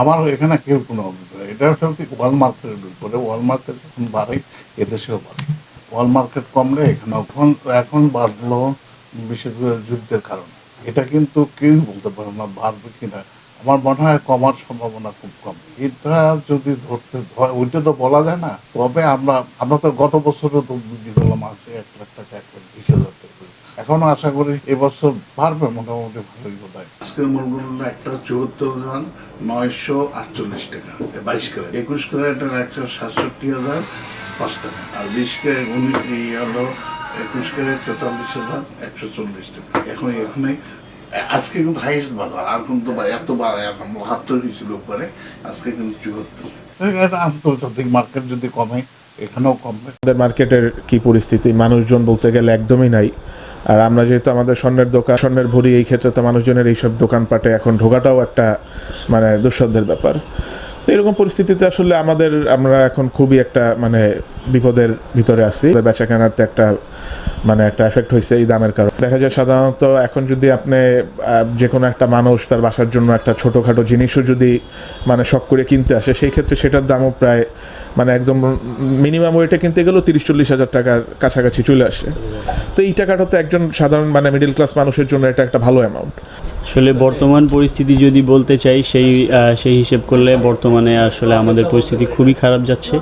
আমার এখানে কেউ কোনো এটা হচ্ছে ওয়াল মার্কেটের উপরে ওয়াল মার্কেট যখন বাড়ে, এদেশেও বাড়ে। ওয়াল মার্কেট কমলে এখানে এখন এখন বাড়লো বিশেষ করে যুদ্ধের কারণে। এটা কিন্তু কেউ বলতে পারে না, বাড়বে কিনা। আমার মনে হয় কমার সম্ভাবনা খুব কম। এটা যদি ধরতে ওইটা তো বলা যায় না। তবে আমরা আমরা তো গত বছরও তো বিক্রি করলাম আছে এক লাখ টাকা এক লাখ বিশ হাজার টাকা করে। এখনও আশা করি এবছর পারবে মোটামুটি ভালোই বোধ হয় আজকের মূল্য একটা চুয়াত্তর ধান নয়শো আটচল্লিশ টাকা বাইশ ক্যারেট। একুশ ক্যারেটের একশো সাতষট্টি হাজার পাঁচ টাকা। আর বিশ ক্যারেট উনিশ হলো একুশ ক্যারেট তেতাল্লিশ হাজার একশো চল্লিশ টাকা। এখন এখানে আজকে কিন্তু হাইস্ট বাজার আর কিন্তু এত বাড়ায় এখন বাহাত্তর ছিল উপরে আজকে কিন্তু চুয়াত্তর। এটা আন্তর্জাতিক মার্কেট যদি কমে এখানেও কমবে আমাদের মার্কেটের কি পরিস্থিতি? মানুষজন বলতে গেলে একদমই নাই। আর আমরা যেহেতু আমাদের স্বর্ণের দোকান, স্বর্ণের ভরি এই ক্ষেত্রে তো মানুষজনের এইসব দোকানপাটে এখন ঢোকাটাও একটা মানে দুঃসাধ্যের ব্যাপার। এরকম পরিস্থিতিতে আসলে আমাদের, আমরা এখন খুবই একটা মানে বিপদের ভিতরে আছি। বেচা কেনাতে একটা মানে একটা এফেক্ট হয়েছে এই দামের কারণে। দেখা যায় সাধারণত এখন যদি আপনি যে কোনো একটা মানুষ তার বাসার জন্য একটা ছোটোখাটো জিনিসও যদি মানে শখ করে কিনতে আসে, সেই ক্ষেত্রে সেটার দামও প্রায় মানে একদম মিনিমাম ওয়েটে কিনতে গেলেও তিরিশ চল্লিশ হাজার টাকার কাছাকাছি চলে আসে। তো এই টাকাটা তো একজন সাধারণ মানে মিডিল ক্লাস মানুষের জন্য এটা একটা ভালো অ্যামাউন্ট আসলে বর্তমান পরিস্থিতি যদি বলতে চাই, সেই সেই হিসেব করলে বর্তমানে আসলে আমাদের পরিস্থিতি খুবই খারাপ যাচ্ছে।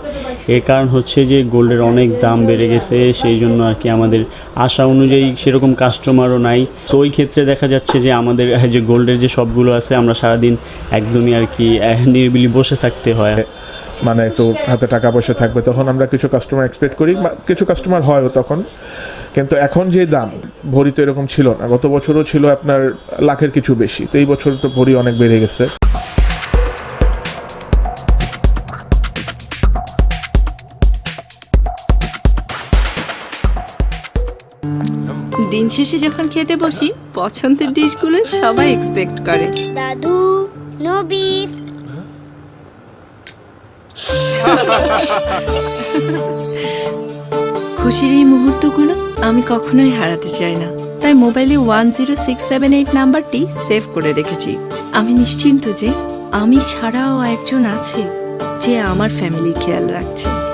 এর কারণ হচ্ছে যে গোল্ডের অনেক দাম বেড়ে গেছে, সেই জন্য আর কি আমাদের আশা অনুযায়ী সেরকম কাস্টমারও নাই। তো ওই ক্ষেত্রে দেখা যাচ্ছে যে আমাদের, যে গোল্ডের যে শপগুলো আছে, আমরা সারাদিন একদমই আর কি নিরিবিলি বসে থাকতে হয়। মানে একটু হাতে টাকা পয়সা থাকবে তখন আমরা কিছু কাস্টমার এক্সপেক্ট করি কিছু কাস্টমার হয় তখন। কিন্তু এখন যে দাম ভরি তো এরকম ছিল না। গত বছরও ছিল আপনার লাখের কিছু বেশি তো এই বছর তো ভরি অনেক বেড়ে গেছে। দিন শেষে যখন খেতে বসি পছন্দের ডিশগুলো সবাই এক্সপেক্ট করে। দাদু নো বিফ খুশির এই মুহূর্তগুলো আমি কখনোই হারাতে চাই না। তাই মোবাইলে one zero six seven eight নাম্বারটি সেভ করে রেখেছি। আমি নিশ্চিন্ত যে আমি ছাড়াও একজন আছে যে আমার ফ্যামিলি খেয়াল রাখছে।